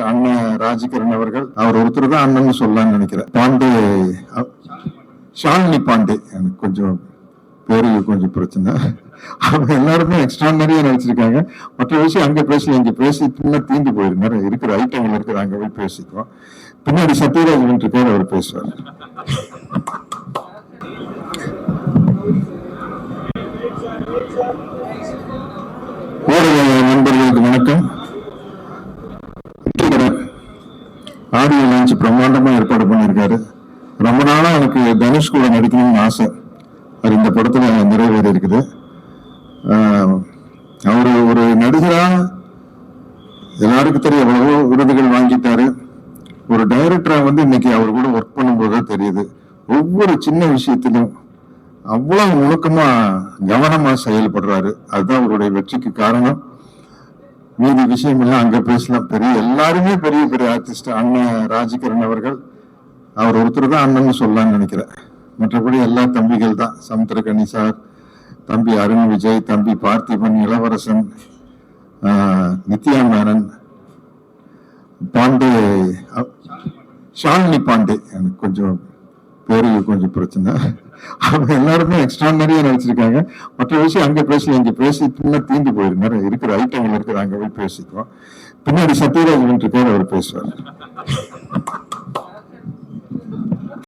அண்ணன் ராஜகிரண் அவர்கள் அவர் ஒருத்தர் தான் அண்ணன் சொல்லலாம்னு நினைக்கிறேன். பாண்டே ஷாலினி பாண்டே. எனக்கு கொஞ்சம் பேரு கொஞ்சம் பிரச்சனை. அவங்க எல்லாருமே எக்ஸ்ட்ராடனரியா நினைச்சிருக்காங்க மற்ற விஷயம் அங்க பேசல இங்க பேசி பின்ன தீந்து போயிருந்தாரு இருக்கிற ஐட்டங்கள் இருக்கிற அங்க போய் பேசிக்குவோம். பின்னாடி சத்யராஜ் இருக்காரு அவர் பேசுவார். ஊடக ஆடியோ லான்ச் பிரம்மாண்டமா ஏற்பாடு பண்ணியிருக்காரு. ரொம்ப நாளா எனக்கு தனுஷ் கூட நடிக்கணும்னு ஆசை. அது இந்த படத்துல நிறைவேறி இருக்குது அவர் ஒரு நடிகரா எல்லாருக்கும் தெரிய எவ்வளவோ விருதுகள் வாங்கிட்டாரு. ஒரு டைரக்டரா வந்து இன்னைக்கு அவர் கூட ஒர்க் பண்ணும்போது தான் தெரியுது. ஒவ்வொரு சின்ன விஷயத்திலும் அவ்வளவு நுணுக்கமா கவனமா செயல்படுறாரு. அதுதான் அவருடைய வெற்றிக்கு காரணம். மீதி விஷயம் எல்லாம் அங்க பேசலாம் பெரிய எல்லாருமே பெரிய பெரிய ஆர்டிஸ்ட் அண்ணன் ராஜகிரண் அவர்கள். அவர் ஒருத்தர் தான் அண்ணன் சொல்லலாம்னு நினைக்கிறேன். மற்றபடி எல்லா தம்பிகள் தான். சமுத்திரகனி சார் தம்பி அருண் விஜய் தம்பி பார்த்திபன் இளவரசன் நித்யா மேனன் பாண்டே ஷாலினி பாண்டே. எனக்கு கொஞ்சம் பேருக்கு கொஞ்சம் பிரச்சனை. அவங்க எல்லாருமே எக்ஸ்ட்ரானரியா நினைச்சிருக்காங்க. மற்ற விஷயம் அங்க பேசல இங்க பேசி பின்ன தீந்து போயிருந்தாரு இருக்கிற ஐட்டங்கள் இருக்கிற அங்க போய் பேசிக்குவோம். பின்னாடி சத்யராஜ் இருக்காரு அவர் பேசுவார்